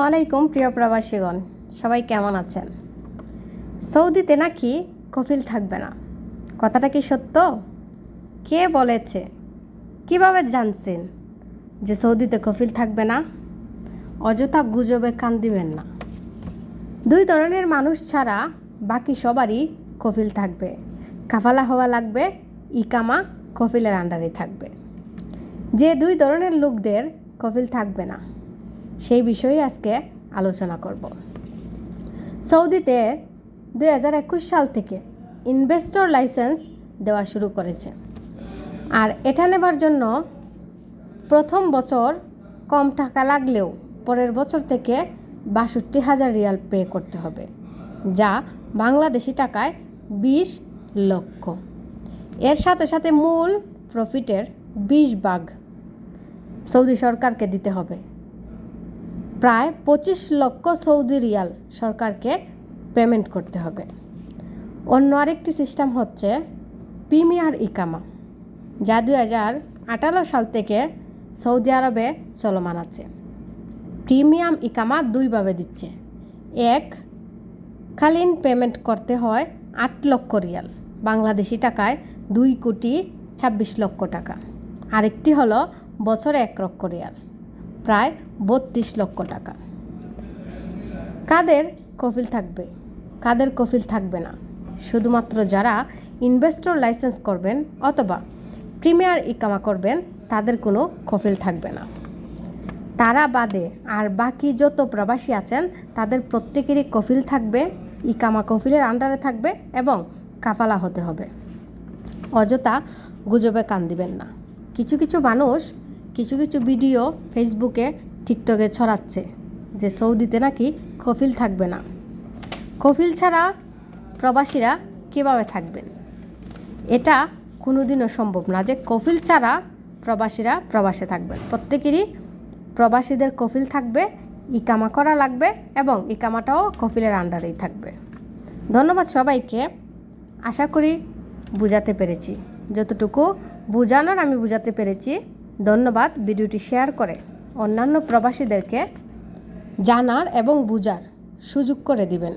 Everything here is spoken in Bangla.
আলাইকুম, প্রিয় প্রবাসীগণ। সবাই কেমন আছেন? সৌদিতে নাকি কফিল থাকবে না। কথাটা কি সত্য? কে বলেছে? কীভাবে জানছেন যে সৌদিতে কফিল থাকবে না? অযথা গুজবে কান দিবেন না। দুই ধরনের মানুষ ছাড়া বাকি সবারই কফিল থাকবে। কাফালা হওয়া লাগবে, ইকামা কফিলের আন্ডারে থাকবে। যে দুই ধরনের লোকদের কফিল থাকবে না। সেই বিষয়ে আজকে আলোচনা করব। সৌদিতে দুই হাজার একুশ সাল থেকে ইনভেস্টর লাইসেন্স দেওয়া শুরু করেছে। আর এটা নেবার জন্য প্রথম বছর কম টাকা লাগলেও পরের বছর থেকে বাষট্টি হাজার রিয়াল পে করতে হবে, যা বাংলাদেশি টাকায় বিশ লক্ষ। এর সাথে সাথে মূল প্রফিটের বিশ ভাগ সৌদি সরকারকে দিতে হবে। প্রায় পঁচিশ লক্ষ সৌদি রিয়াল সরকারকে পেমেন্ট করতে হবে। অন্য আরেকটি সিস্টেম হচ্ছে প্রিমিয়ার ইকামা, যা দুই হাজার আঠারো সাল থেকে সৌদি আরবে চলমান আছে। প্রিমিয়াম ইকামা দুইভাবে দিচ্ছে। এক, কালীন পেমেন্ট করতে হয় আট লক্ষ রিয়াল, বাংলাদেশি টাকায় দুই কোটি ছাব্বিশ লক্ষ টাকা। আরেকটি হলো বছরে এক লক্ষ রিয়াল। প্রায় বত্রিশ লক্ষ টাকা। কাদের কফিল থাকবে? কাদের কফিল থাকবে না? শুধুমাত্র যারা ইনভেস্টর লাইসেন্স করবেন অথবা প্রিমিয়ার ইকামা করবেন, তাদের কোনো কফিল থাকবে না। তারা বাদে আর বাকি যত প্রবাসী আছেন, তাদের প্রত্যেকেরই কফিল থাকবে, ইকামা কফিলের আন্ডারে থাকবে এবং কাফালা হতে হবে। অযথা গুজবে কান দিবেন না। কিছু কিছু মানুষ কিছু কিছু ভিডিও ফেসবুকে টিকটকে ছড়াচ্ছে যে সৌদিতে নাকি কফিল থাকবে না। কফিল ছাড়া প্রবাসীরা কীভাবে থাকবেন? এটা কোনোদিনও সম্ভব না যে কফিল ছাড়া প্রবাসীরা প্রবাসে থাকবেন। প্রত্যেকেরই প্রবাসীদের কফিল থাকবে, ইকামা করা লাগবে এবং ইকামাটাও কফিলের আন্ডারেই থাকবে। ধন্যবাদ সবাইকে। আশা করি বুঝাতে পেরেছি। যতটুকু বোঝানোর আমি বুঝাতে পেরেছি। ধন্যবাদ ভিডিওটি শেয়ার করে। অন্যান্য প্রবাসীদেরকে জানার এবং বুঝার সুযোগ করে দিবেন।